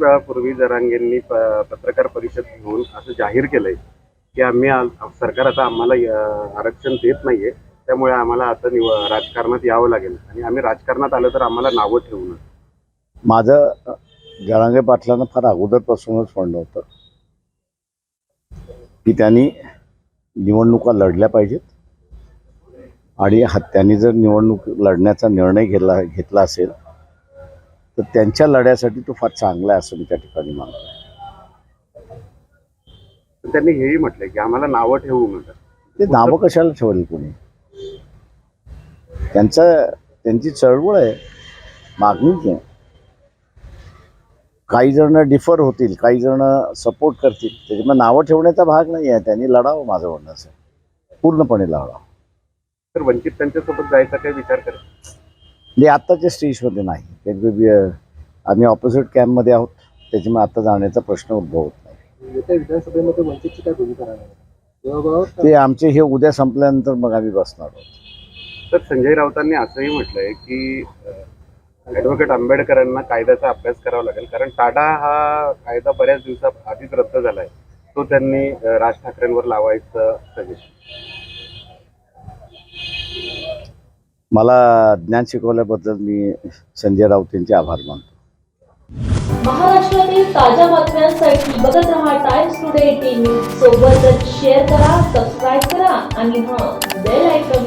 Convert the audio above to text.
वेळापूर्वी जरांगेंनी प- पत्रकार परिषद घेऊन असं जाहीर केलंय की आम्ही सरकार आता आम्हाला आरक्षण देत नाहीये. त्यामुळे आम्हाला आता निव राजकारणात यावं लागेल. आणि आम्ही राजकारणात आलो तर आम्हाला नावं ठेवू नये माझं जरांगे पाटलांना फार अगोदरपासूनच म्हणलं होतं की त्यांनी निवडणुका लढल्या पाहिजेत. आणि हा- त्यांनी जर निवडणूक लढण्याचा निर्णय घेतला घेतला असेल तर त्यांच्या लढ्यासाठी तो फार चांगला आहे असं मी त्या ठिकाणी मानतो. त्यांनी हेही म्हटलंय की आम्हाला नावं ठेवू नका. ते नावं कशाला ठेवली कोणी? त्यांचं त्यांची चळवळ आहे मागणीच आहे. काही जण डिफर होतील काही जण सपोर्ट करतील. त्याच्यामुळे नावं ठेवण्याचा भाग नाही आहे. त्यांनी लढावं माझं म्हणणं असं पूर्णपणे लढावं. तर वंचित त्यांच्यासोबत जायचा काही विचार करेल म्हणजे आत्ताच्या स्टेजमध्ये नाही. कारण आम्ही ऑपोजिट कॅम्पमध्ये आहोत. त्याच्यामुळे आता जाण्याचा प्रश्न उद्भवत नाही. येत्या विधानसभेमध्ये वंचितची काय भूमिका राहणार आहे? योगावर ते आमचे हे उद्या संपल्यानंतर मग आम्ही बसणार आहोत. तर संजय राऊतांनी असंही म्हटलंय की ऍडव्होकेट आंबेडकरांना कायद्याचा अभ्यास करावा लागेल. कारण टाडा हा कायदा बऱ्याच दिवसा आधीच रद्द झालाय. तो त्यांनी राज ठाकरेंवर लावायचं सजेशन. मला ज्ञान शिकवल्याबद्दल मी संजय राऊत यांचे आभार मानतो. महाराष्ट्रातील ताज्या बातम्यांसाठी बघत रहा टाइम्स टुडे टीव्ही सोबतच शेअर करा सबस्क्राईब करा आणि हां बेल आयकॉन